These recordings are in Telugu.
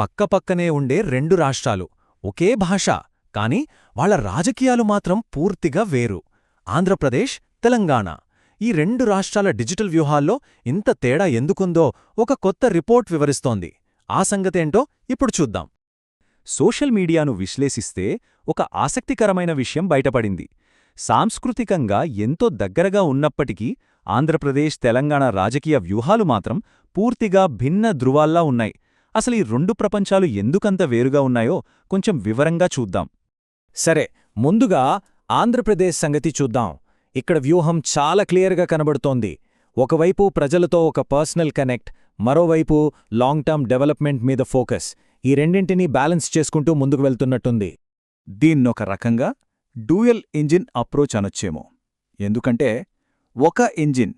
పక్కపక్కనే ఉండే రెండు రాష్ట్రాలు ఒకే భాష కాని వాళ్ళ రాజకీయాలు మాత్రం పూర్తిగా వేరు. ఆంధ్రప్రదేశ్ తెలంగాణ. ఈ రెండు రాష్ట్రాల డిజిటల్ వ్యూహాల్లో ఇంత తేడా ఎందుకుందో ఒక కొత్త రిపోర్ట్ వివరిస్తోంది. ఆ సంగతేంటో ఇప్పుడు చూద్దాం. సోషల్ మీడియాను విశ్లేషిస్తే ఒక ఆసక్తికరమైన విషయం బయటపడింది. సాంస్కృతికంగా ఎంతో దగ్గరగా ఉన్నప్పటికీ ఆంధ్రప్రదేశ్ తెలంగాణ రాజకీయ వ్యూహాలు మాత్రం పూర్తిగా భిన్న ధృవాల్లా ఉన్నాయి. అసలు ఈ రెండు ప్రపంచాలు ఎందుకంత వేరుగా ఉన్నాయో కొంచెం వివరంగా చూద్దాం. సరే ముందుగా ఆంధ్రప్రదేశ్ సంగతి చూద్దాం. ఇక్కడ వ్యూహం చాలా క్లియర్గా కనబడుతోంది. ఒకవైపు ప్రజలతో ఒక పర్సనల్ కనెక్ట్ మరోవైపు లాంగ్ టర్మ్ డెవలప్మెంట్ మీద ఫోకస్. ఈ రెండింటినీ బ్యాలెన్స్ చేసుకుంటూ ముందుకు వెళ్తున్నట్టుంది. దీన్నొక రకంగా డూయల్ ఇంజిన్ అప్రోచ్ అనొచ్చేమో. ఎందుకంటే ఒక engine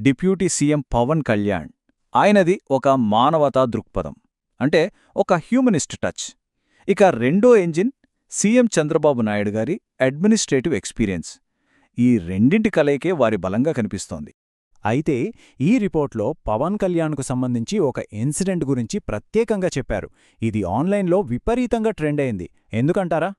deputy CM Pawan Kalyan. ఆయనది ఒక మానవతా దృక్పథం. అంటే ఒక హ్యూమనిస్ట్ టచ్. ఇక రెండో ఇంజిన్ సీఎం చంద్రబాబు నాయుడు గారి అడ్మినిస్ట్రేటివ్ ఎక్స్పీరియన్స్. ఈ రెండింటి కలయికే వారి బలంగా కనిపిస్తోంది. అయితే ఈ రిపోర్ట్లో పవన్ కళ్యాణ్కు సంబంధించి ఒక ఇన్సిడెంట్ గురించి ప్రత్యేకంగా చెప్పారు. ఇది ఆన్లైన్లో విపరీతంగా ట్రెండ్ అయింది. ఎందుకంటారా?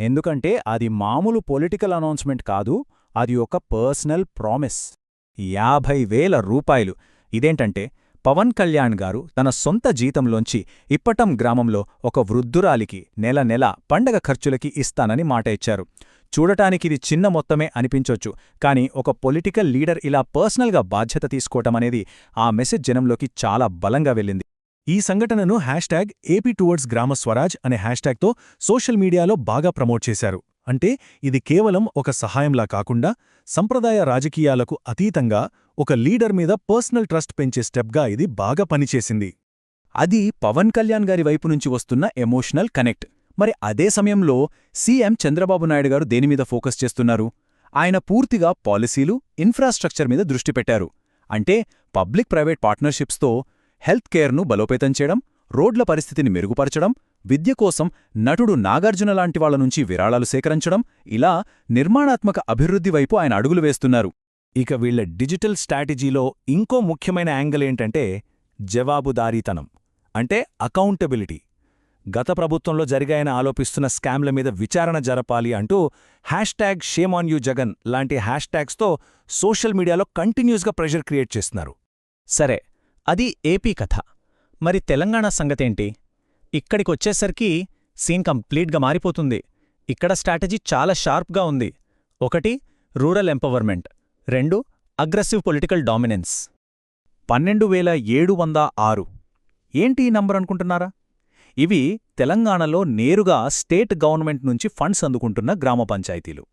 ఎందుకంటే అది మామూలు పొలిటికల్ అనౌన్స్మెంట్ కాదు అది ఒక పర్సనల్ ప్రామిస్. యాభై వేల రూపాయలు. ఇదేంటంటే పవన్ కళ్యాణ్ గారు తన సొంత జీతంలోంచి ఇప్పటం గ్రామంలో ఒక వృద్ధురాలికి నెల నెల పండగ ఖర్చులకి ఇస్తానని మాట ఇచ్చారు. చూడటానికిది చిన్న మొత్తమే అనిపించొచ్చు కానీ ఒక పొలిటికల్ లీడర్ ఇలా పర్సనల్గా బాధ్యత తీసుకోవటమనేది ఆ మెసేజ్ జనంలోకి చాలా బలంగా వెళ్ళింది. ఈ సంఘటనను hashtag AP towards Gram Swaraj అనే హ్యాష్ట్యాగ్తో సోషల్ మీడియాలో బాగా ప్రమోట్ చేశారు. అంటే ఇది కేవలం ఒక సహాయంలా కాకుండా సంప్రదాయ రాజకీయాలకు అతీతంగా ఒక లీడర్ మీద పర్సనల్ ట్రస్ట్ పెంచే స్టెప్గా ఇది బాగా పనిచేసింది. అది పవన్ కళ్యాణ్ గారి వైపు నుంచి వస్తున్న ఎమోషనల్ కనెక్ట్. మరి అదే సమయంలో సీఎం చంద్రబాబు నాయుడు గారు దేనిమీద ఫోకస్ చేస్తున్నారు? ఆయన పూర్తిగా పాలసీలు ఇన్ఫ్రాస్ట్రక్చర్ మీద దృష్టి పెట్టారు. అంటే పబ్లిక్ ప్రైవేట్ పార్ట్నర్షిప్స్తో హెల్త్ కేర్ను బలోపేతం చేయడం రోడ్ల పరిస్థితిని మెరుగుపరచడం విద్య కోసం నటుడు నాగార్జున లాంటి వాళ్ళ నుంచి విరాళాలు సేకరించడం ఇలా నిర్మాణాత్మక అభివృద్ధి వైపు ఆయన అడుగులు వేస్తున్నారు. ఇక వీళ్ళ డిజిటల్ స్ట్రాటజీలో ఇంకో ముఖ్యమైన యాంగిల్ ఏంటంటే జవాబుదారీతనం అంటే అకౌంటబిలిటీ. గత ప్రభుత్వంలో జరిగాయన ఆలోపిస్తున్న స్కామ్ల మీద విచారణ జరపాలి అంటూ hashtag shame on you Jagan లాంటి హ్యాష్ట్యాగ్స్తో సోషల్ మీడియాలో కంటిన్యూస్గా ప్రెషర్ క్రియేట్ చేస్తున్నారు. సరే అది ఏపీ కథ. మరి తెలంగాణ సంగతేంటి? ఇక్కడికొచ్చేసరికి సీన్ కంప్లీట్గా మారిపోతుంది. ఇక్కడ స్ట్రాటజీ చాలా షార్ప్గా ఉంది. ఒకటి రూరల్ ఎంపవర్మెంట్. రెండు అగ్రెసివ్ పొలిటికల్ డామినెన్స్. పన్నెండు వేల ఏడు వంద ఆరు. ఏంటి ఈ నంబర్ అనుకుంటున్నారా? ఇవి తెలంగాణలో నేరుగా స్టేట్ గవర్నమెంట్ నుంచి ఫండ్స్ అందుకుంటున్న గ్రామ పంచాయతీలు.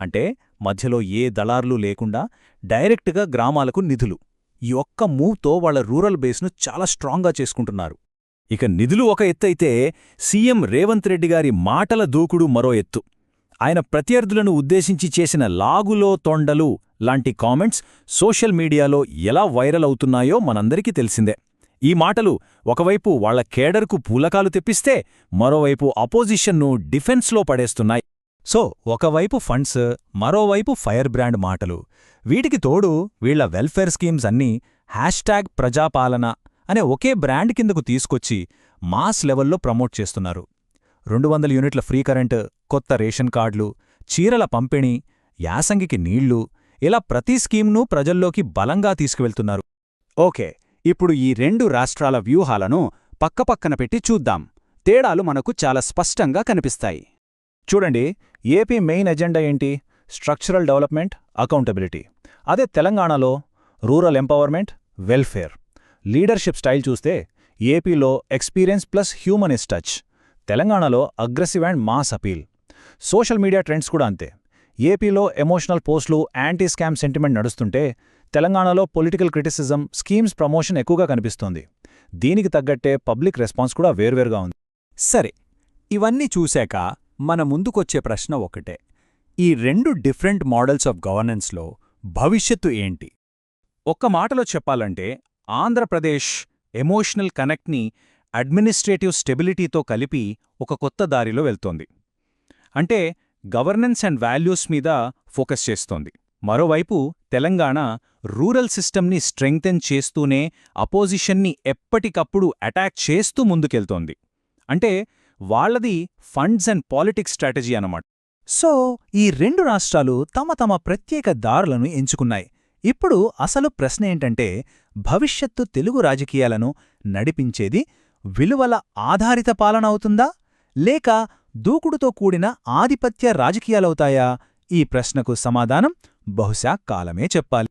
అంటే మధ్యలో ఏ దళార్లు లేకుండా డైరెక్ట్గా గ్రామాలకు నిధులు. ఈ ఒక్క మూవ్తో వాళ్ళ రూరల్ బేస్ను చాలా స్ట్రాంగ్గా చేసుకుంటున్నారు. ఇక నిధులు ఒక ఎత్తైతే సీఎం రేవంత్ రెడ్డి గారి మాటల దూకుడు మరో ఎత్తు. ఆయన ప్రత్యర్థులను ఉద్దేశించి చేసిన లాగులో తొండలు లాంటి కామెంట్స్ సోషల్ మీడియాలో ఎలా వైరల్ అవుతున్నాయో మనందరికీ తెలిసిందే. ఈ మాటలు ఒకవైపు వాళ్ళ కేడర్కు పూలకాలు తెప్పిస్తే మరోవైపు అపోజిషన్ను డిఫెన్స్లో పడేస్తున్నాయి. సో ఒకవైపు ఫండ్స్ మరోవైపు ఫైర్ బ్రాండ్ మాటలు. వీటికి తోడు వీళ్ళ వెల్ఫేర్ స్కీమ్స్ అన్నీ హ్యాష్ట్యాగ్ ప్రజాపాలన అనే ఒకే బ్రాండ్ కిందకు తీసుకొచ్చి మాస్ లెవెల్లో ప్రమోట్ చేస్తున్నారు. రెండు వందల యూనిట్ల ఫ్రీ కరెంట్ కొత్త రేషన్ కార్డులు చీరల పంపిణీ యాసంగికి నీళ్ళు ఇలా ప్రతి స్కీమ్ను ప్రజల్లోకి బలంగా తీసుకువెళ్తున్నారు. ఓకే ఇప్పుడు ఈ రెండు రాష్ట్రాల వ్యూహాలను పక్కపక్కన పెట్టి చూద్దాం. తేడాలు మనకు చాలా స్పష్టంగా కనిపిస్తాయి. చూడండి ఏపీ మెయిన్ ఎజెండా ఏంటి? Structural development accountability. అదే తెలంగాణలో rural empowerment welfare. Leadership style చూస్తే ఏపీలో ఎక్స్పీరియన్స్ ప్లస్ హ్యూమనిస్ట్ టచ్ తెలంగాణలో aggressive and mass appeal. Social media trends కూడా అంతే. ఏపీలో ఎమోషనల్ పోస్టులు యాంటీ స్కామ్ సెంటిమెంట్ నడుస్తుంటే తెలంగాణలో పొలిటికల్ క్రిటిసిజం స్కీమ్స్ ప్రమోషన్ ఎక్కువగా కనిపిస్తోంది. దీనికి తగ్గట్టే పబ్లిక్ రెస్పాన్స్ కూడా వేర్వేరుగా ఉంది. సరే ఇవన్నీ చూశాక మన ముందుకొచ్చే ప్రశ్న ఒకటే. ఈ రెండు డిఫరెంట్ మోడల్స్ ఆఫ్ గవర్నెన్స్లో భవిష్యత్తు ఏంటి? ఒక్క మాటలో చెప్పాలంటే ఆంధ్రప్రదేశ్ ఎమోషనల్ కనెక్ట్ని అడ్మినిస్ట్రేటివ్ స్టెబిలిటీతో కలిపి ఒక కొత్త దారిలో వెళ్తోంది. అంటే గవర్నెన్స్ అండ్ వాల్యూస్ మీద ఫోకస్ చేస్తోంది. మరోవైపు తెలంగాణ రూరల్ సిస్టమ్ని స్ట్రెంగ్తెన్ చేస్తూనే అపోజిషన్ని ఎప్పటికప్పుడు అటాక్ చేస్తూ ముందుకెళ్తోంది. అంటే వాళ్ళది ఫండ్స్ అండ్ పాలిటిక్స్ స్ట్రాటజీ అన్నమాట. సో ఈ రెండు రాష్ట్రాలు తమ తమ ప్రత్యేక దారులను ఎంచుకున్నాయి. ఇప్పుడు అసలు ప్రశ్న ఏంటంటే భవిష్యత్తు తెలుగు రాజకీయాలను నడిపించేది విలువల ఆధారిత పాలన అవుతుందా? లేక దూకుడుతో కూడిన ఆధిపత్య రాజకీయాలవుతాయా? ఈ ప్రశ్నకు సమాధానం బహుశా కాలమే చెప్పాలి.